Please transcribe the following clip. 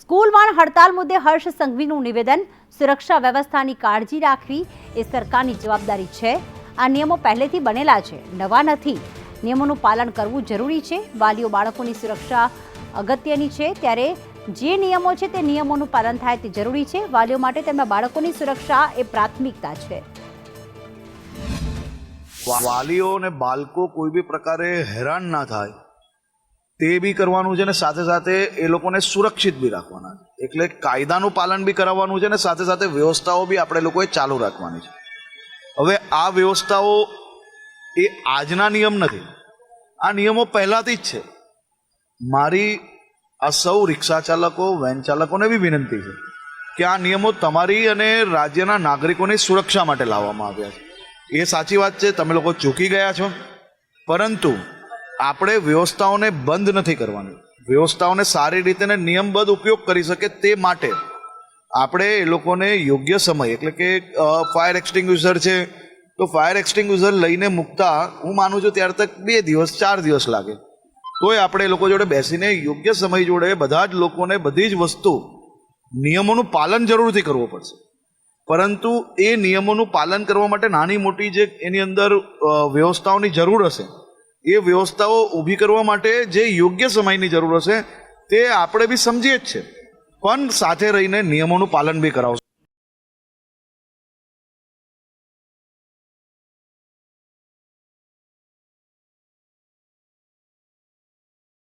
સ્કૂલમાં હડતાલ મુદ્દે હર્ષ સંઘવીનું નિવેદન. સુરક્ષા વ્યવસ્થાની કાળજી રાખવી એ સરકારની જવાબદારી છે. આ નિયમો પહેલેથી બનેલા છે. નવા નથી. નિયમોનું પાલન કરવું જરૂરી છે. વાલીઓ બાળકોની સુરક્ષા અગત્યની છે. ત્યારે જે નિયમો છે તે નિયમોનું પાલન થાય તે જરૂરી છે. વાલીઓ માટે તેમના બાળકોની સુરક્ષા એ પ્રાથમિકતા છે. વાલીઓ અને બાળકો કોઈ બી પ્રકારે હેરાન ના થાય. તે બી કરવાનું છે ને સાથે સાથે એ લોકોને સુરક્ષિત બી રાખવાના છે. એટલે કાયદાનું પાલન બી કરાવવાનું છે ને સાથે સાથે વ્યવસ્થાઓ બી આપણે લોકોએ ચાલુ રાખવાની છે. હવે આ વ્યવસ્થાઓ એ આજના નિયમ નથી. આ નિયમો પહેલાથી જ છે. મારી આ સૌ રિક્ષા ચાલકો, વેન ચાલકોને બી વિનંતી છે કે આ નિયમો તમારી અને રાજ્યના નાગરિકોની સુરક્ષા માટે લાવવામાં આવ્યા છે. એ સાચી વાત છે, તમે લોકો ચૂકી ગયા છો. પરંતુ આપણે વ્યવસ્થાઓને બંધ નથી કરવાની. વ્યવસ્થાઓને સારી રીતે ને નિયમબદ્ધ ઉપયોગ કરી શકે તે માટે આપણે એ લોકોને યોગ્ય સમય, એટલે કે ફાયર એક્સટિંગ્યુઝર છે, તો ફાયર એક્સટિંગ્યુઝર લઈને મૂકતા હું માનું છું ત્યાર તક બે દિવસ, ચાર દિવસ લાગે. તોય આપણે એ લોકો જોડે બેસીને યોગ્ય સમય જોડે બધા જ લોકોને બધી જ વસ્તુ નિયમોનું પાલન જરૂરથી કરવું પડશે. પરંતુ એ નિયમોનું પાલન કરવા માટે નાની મોટી જે એની અંદર વ્યવસ્થાઓની જરૂર હશે એ વ્યવસ્થાઓ ઊભી કરવા માટે જે યોગ્ય સમયની જરૂર હશે, તે આપણે બી સમજીએ જ છે પણ સાથે રહીને નિયમોનું પાલન બી કરાવશું.